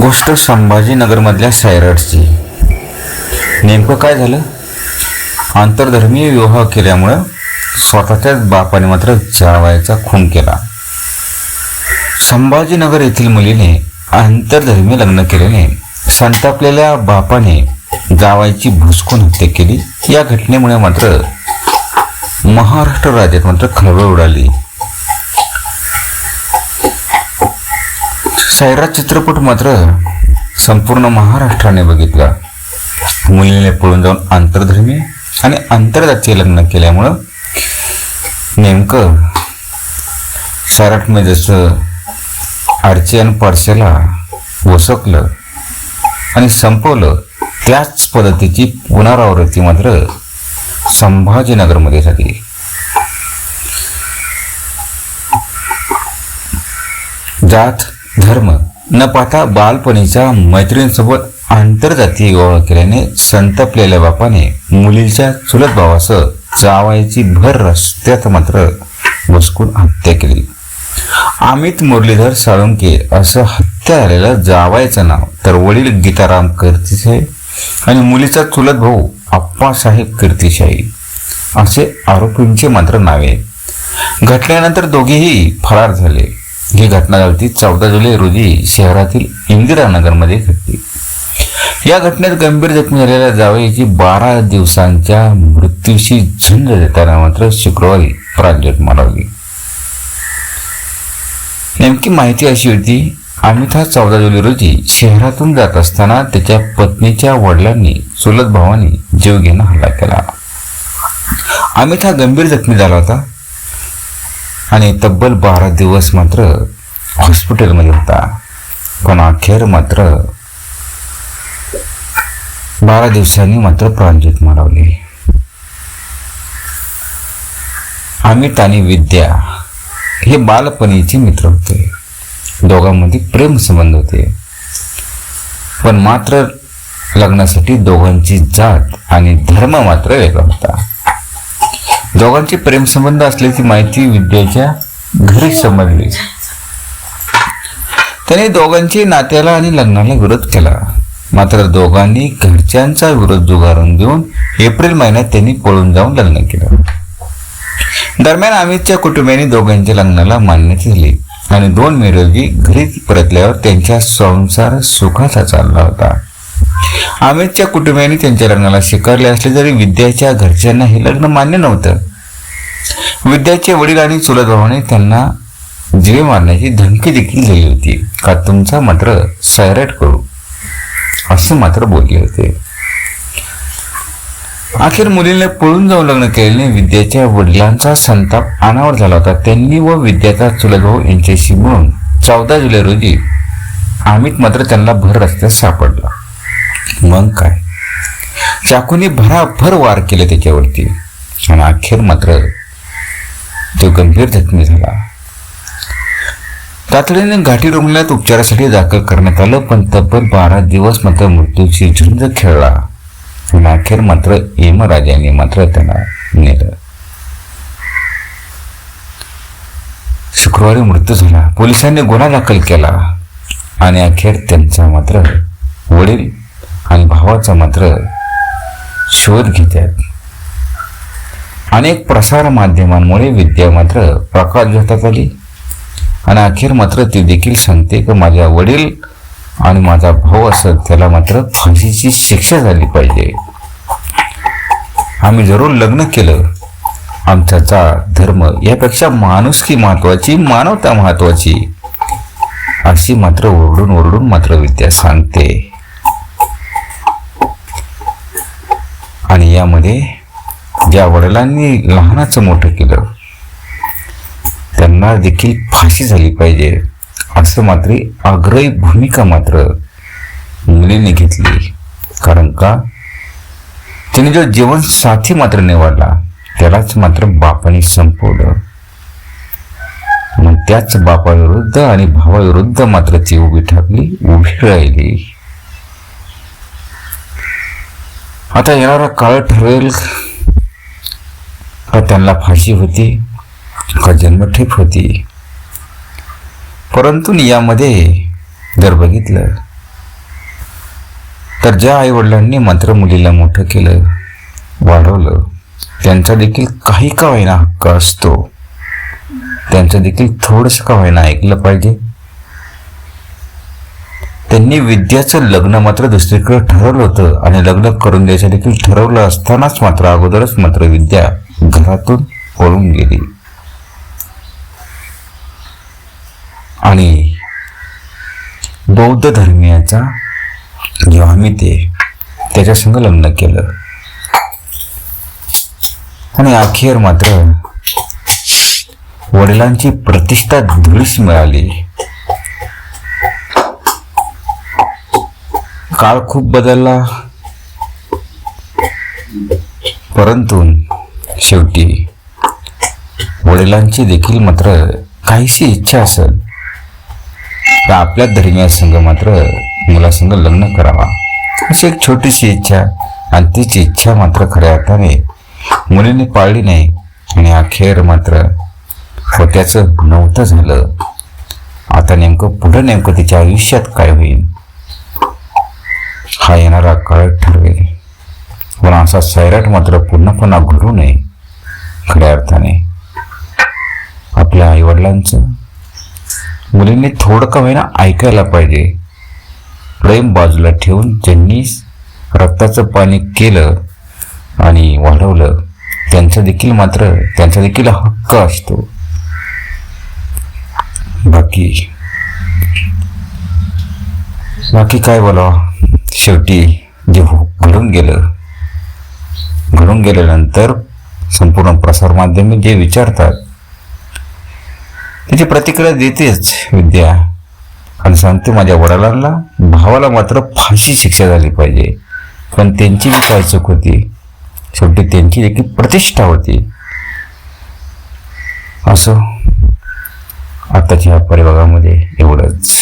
गोष्ट संभाजीनगरमधल्या सायरडची नेमकं काय झालं? आंतरधर्मीय विवाह केल्यामुळं स्वतःच्याच बापाने मात्र जावायचा खून केला. संभाजीनगर येथील मुलीने आंतरधर्मीय लग्न केल्याने संतापलेल्या बापाने जावायची भुसकून हत्या केली. या घटनेमुळे मात्र महाराष्ट्र राज्यात मात्र खळबळ उडाली. सैराट चित्रपट मात्र संपूर्ण महाराष्ट्राने बघितला. मुलीने पळून जाऊन आंतरधर्मीय आणि आंतरजातीय लग्न केल्यामुळं नेमकं सैराटमध्ये जसं आरची आणि पारसेला वसकलं आणि संपवलं त्याच पद्धतीची पुनरावृत्ती मात्र संभाजीनगरमध्ये झाली. जात धर्म न पाहता बालपणीच्या मैत्रिणींसोबत आंतरजातीय विवाह केल्याने संतपलेल्या बापाने मुलीच्या चुलत भावासह जावायची भर रस्त्यात मात्र बसकून हत्या केली. अमित मुरलीधर साळुंके असं हत्या झालेलं जावायचं नाव तर वडील गीताराम कीर्तिशाही आणि मुलीचा चुलत भाऊ आप्पासाहेब कीर्तिशाही असे आरोपींचे मात्र नावे. घटल्यानंतर दोघेही फरार झाले. ही घटना झाली चौदा जुलै रोजी शहरातील इंदिरानगरमध्ये घडली. या घटनेत गंभीर जखमी झालेल्या जावयाची बारा दिवसांच्या मृत्यूशी झुंज देताना मात्र शुक्रवारी प्राणज्योत मालवली. नेमकी माहिती अशी होती अमित हा चौदा जुलै रोजी शहरातून जात असताना त्याच्या पत्नीच्या वडिलांनी चुलत भावाने जीव घेणं हल्ला केला. अमित हा गंभीर जखमी झाला होता आणि तब्बल बारा दिवस मात्र हॉस्पिटलमध्ये होता. पण अखेर मात्र बारा दिवसांनी मात्र प्राणज्योत मारवले अमित आणि विद्या हे बालपणीचे मित्र होते. दोघांमध्ये प्रेम संबंध होते. पण मात्र लग्नासाठी दोघांची जात आणि धर्म मात्र वेगळा होता. दोघांचे प्रेमसंबंध असल्याची माहिती विद्याच्या घरी समजली. त्याने दोघांची नात्याला आणि लग्नाला विरोध केला. मात्र दोघांनी घरच्यांचा विरोध जुगारून देऊन एप्रिल महिन्यात त्यांनी पळून जाऊन लग्न केलं. दरम्यान अमितच्या कुटुंबियांनी दोघांच्या लग्नाला मान्यता दिली आणि दोन मे रोजी घरी परतल्यावर त्यांच्या संसार सुखाचा चालला होता. अमितच्या कुटुंबियांनी त्यांच्या लग्नाला स्वीकारले असले तरी विद्याच्या घरच्यांना हे लग्न मान्य नव्हतं. विद्याचे वडील आणि चुलत भावाने त्यांना जीवे मारण्याची धमकी देखील दिली होती. का तुमचा मात्र सैराट करू? असं मात्र बोलले होते. अखेर मुलीने पळून जाऊन लग्न केल्याने विद्याच्या वडिलांचा संताप अनावर झाला होता. त्यांनी व विद्याचा चुलत भाऊ यांच्याशी मिळून चौदा जुलै रोजी अमित मात्र त्यांना भर रस्त्यात सापडला. मग काय? चाकूने भराभर वार केले त्याच्यावरती. आणि अखेर मात्र तो गंभीर जखमी झाला. तातडीने घाटी रुग्णालयात उपचारासाठी दाखल करण्यात आलं पण तब्बल बारा दिवस मात्र मृत्यूची झुंज खेळला. आणि अखेर मात्र यमराजाने मात्र त्याला नेलं. शुक्रवारी मृत्यू झाला. पोलिसांनी गुन्हा दाखल केला. आणि अखेर त्यांचा मात्र वडील आणि भावाचा मात्र शोध घेतात अनेक प्रसार माध्यमांमुळे विद्या मात्र प्रकाशझोतात आली. आणि अखेर मात्र ती देखील सांगते की माझ्या वडील आणि माझा भाऊ असत त्याला मात्र फाशीची शिक्षा झाली पाहिजे. आम्ही जरूर लग्न केलं. आमच्याचा धर्म यापेक्षा माणुसकी महत्वाची मानवता महत्वाची अशी मात्र ओरडून ओरडून मात्र विद्या सांगते आणि यामध्ये ज्या वडिलांनी लहानाचं मोठं केलं त्यांना देखील फाशी झाली पाहिजे असं मात्र आग्रही भूमिका मात्र मुलीने घेतली. कारण का? तिने जो जीवन साथी मात्र निवडला त्यालाच मात्र बापाने संपवलं. मग त्याच बापाविरुद्ध आणि भावाविरुद्ध मात्र ती उभी ठाकली उभी राहिली. आता येणारा काळ ठरेल का त्यांना फाशी होती का जन्मठेप होती? परंतु यामध्ये जर बघितलं तर ज्या आईवडिलांनी मात्र मुलीला मोठं केलं वाढवलं त्यांचा देखील काही का होईना हक्क असतो? त्यांचं देखील थोडंसं का होईना ऐकलं पाहिजे? त्यांनी विद्याचं लग्न मात्र दुसरीकडे ठरवलं होतं आणि लग्न करून द्यायचं देखील ठरवलं असतानाच मात्र अगोदरच मात्र विद्या घरातून पळून गेली. आणि बौद्ध धर्मीयाचा जेव्हा आम्ही ते त्याच्या संग लग्न केलं. आणि अखेर मात्र वडिलांची प्रतिष्ठा धुळीस मिळाली. काळ खूप बदलला. परंतु शेवटी वडिलांची देखील मात्र काहीशी इच्छा असेल. तर आपल्या धर्मीय मात्र मुलासंग लग्न करावा अशी एक छोटीशी इच्छा आणि तिची इच्छा मात्र खऱ्या अर्थाने मुलीने पाळली नाही आणि अखेर मात्र होत्याचं नव्हतं झालं. आता नेमकं पुढं नेमकं तिच्या आयुष्यात काय होईल? हा येणारा काळ ठरवेल पण असा सैराट मात्र पुन्हा पुन्हा घडू नये खऱ्या अर्थाने. आपल्या आईवडिलांचं. मुलींनी थोडं का होईना ऐकायला पाहिजे. प्रेम बाजूला ठेवून ज्यांनी रक्ताचं पाणी केलं आणि वाढवलं त्यांचं देखील मात्र त्यांचा देखील हक्क असतो. बाकी बाकी काय बोलावं? शेवटी जे हो- घडून गेलं. घडून गेल्यानंतर संपूर्ण प्रसारमाध्यमे जे विचारतात त्याची प्रतिक्रिया देतेच विद्या. आणि सांगते माझ्या वडिलांना भावाला मात्र फाशी शिक्षा झाली पाहिजे. पण त्यांची जी काय चूक होती? शेवटी त्यांची देखील प्रतिष्ठा होती. असं आत्ताच्या या परिभागामध्ये एवढंच.